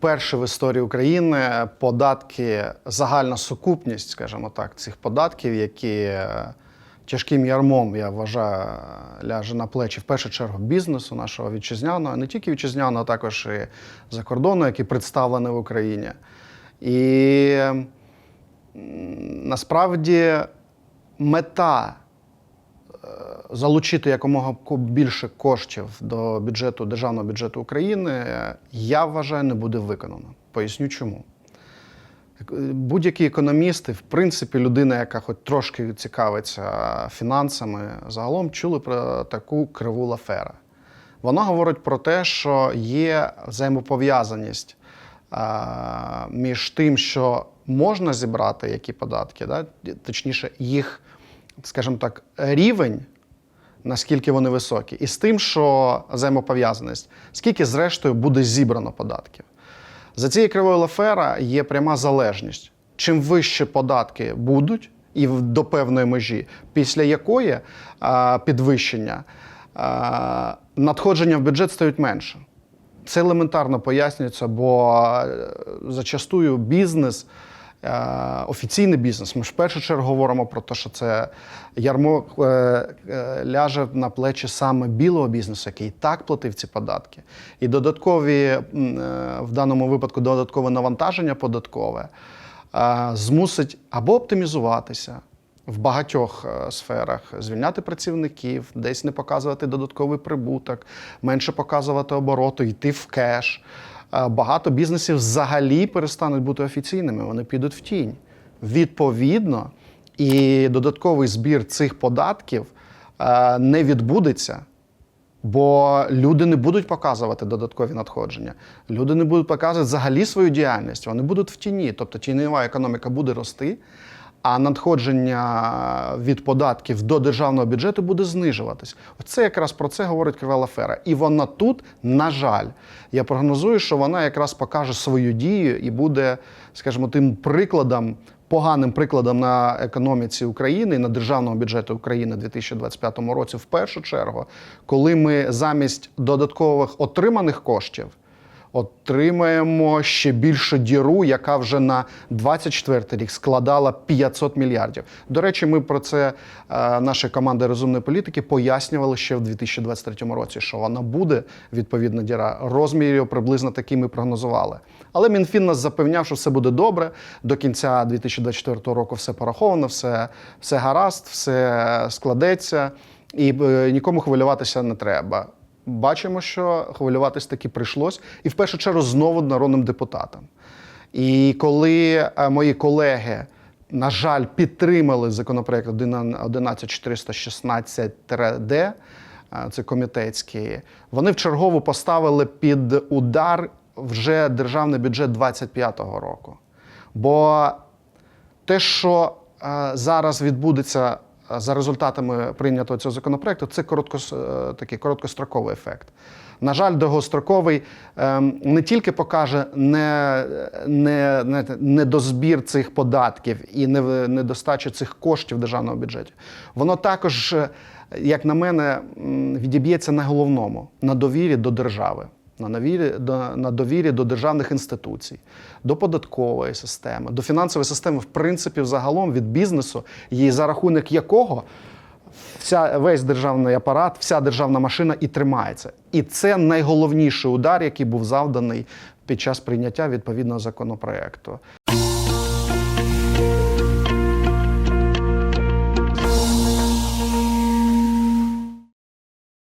вперше в історії України податки, загальна сукупність, скажімо так, цих податків, які е, тяжким ярмом, я вважаю, ляже на плечі в першу чергу бізнесу нашого вітчизняного, не тільки вітчизняного, а також і закордонного, який представлений в Україні. І насправді мета залучити якомога більше коштів до бюджету державного бюджету України, е, я вважаю, не буде виконано. Поясню чому. Е, Будь-які економісти, в принципі, людина, яка хоч трошки цікавиться фінансами, загалом чули про таку криву Лафера. Вона говорить про те, що є взаємопов'язаність а, між тим, що можна зібрати які податки, да? точніше, їх, скажімо так, рівень, наскільки вони високі, і з тим, що взаємопов'язаність, скільки зрештою буде зібрано податків. За цією кривою Лафера є пряма залежність. Чим вище податки будуть, і до певної межі, після якої а, підвищення а, надходження в бюджет стають менше. Це елементарно пояснюється, бо зачастую бізнес, офіційний бізнес, ми ж в першу чергу говоримо про те, що це ярмо е, е, ляже на плечі саме білого бізнесу, який і так платив ці податки. І додаткові, е, в даному випадку, додаткове навантаження податкове е, змусить або оптимізуватися в багатьох е, сферах, звільняти працівників, десь не показувати додатковий прибуток, менше показувати обороту, йти в кеш. Е, Багато бізнесів взагалі перестануть бути офіційними, вони підуть в тінь. Відповідно, і додатковий збір цих податків е, не відбудеться. Бо люди не будуть показувати додаткові надходження. Люди не будуть показувати взагалі свою діяльність. Вони будуть в тіні. Тобто тіньова економіка буде рости, а надходження від податків до державного бюджету буде знижуватись. Оце якраз про це говорить Фера. І вона тут, на жаль, я прогнозую, що вона якраз покаже свою дію і буде, скажімо, тим прикладом поганим прикладом на економіці України і на державному бюджеті України у 2025 році, в першу чергу, коли ми замість додаткових отриманих коштів отримаємо ще більшу діру, яка вже на 24 рік складала 500 мільярдів. До речі, ми про це е, наша команда розумної політики пояснювали ще в 2023 році, що вона буде відповідна діра. Розмірів приблизно такі ми прогнозували. Але Мінфін нас запевняв, що все буде добре. До кінця 2024 року все пораховано, все, все гаразд, все складеться, і е, нікому хвилюватися не треба. Бачимо, що хвилюватись таки прийшлось, і в першу чергу знову народним депутатам. І коли е, мої колеги, на жаль, підтримали законопроект 11416-д, е, це комітетський, вони вчергово поставили під удар вже державний бюджет 2025 року. Бо те, що е, зараз відбудеться за результатами прийнятого цього законопроекту, це короткос, е, такий короткостроковий ефект. На жаль, довгостроковий е, не тільки покаже не, не, не, цих податків і не, недостачу цих коштів в державному бюджеті, воно також, е, як на мене, відіб'ється на головному на довірі до держави на довірі до, на довірі до державних інституцій, до податкової системи, до фінансової системи, в принципі, взагалом від бізнесу, і за рахунок якого вся, весь державний апарат, вся державна машина і тримається. І це найголовніший удар, який був завданий під час прийняття відповідного законопроекту.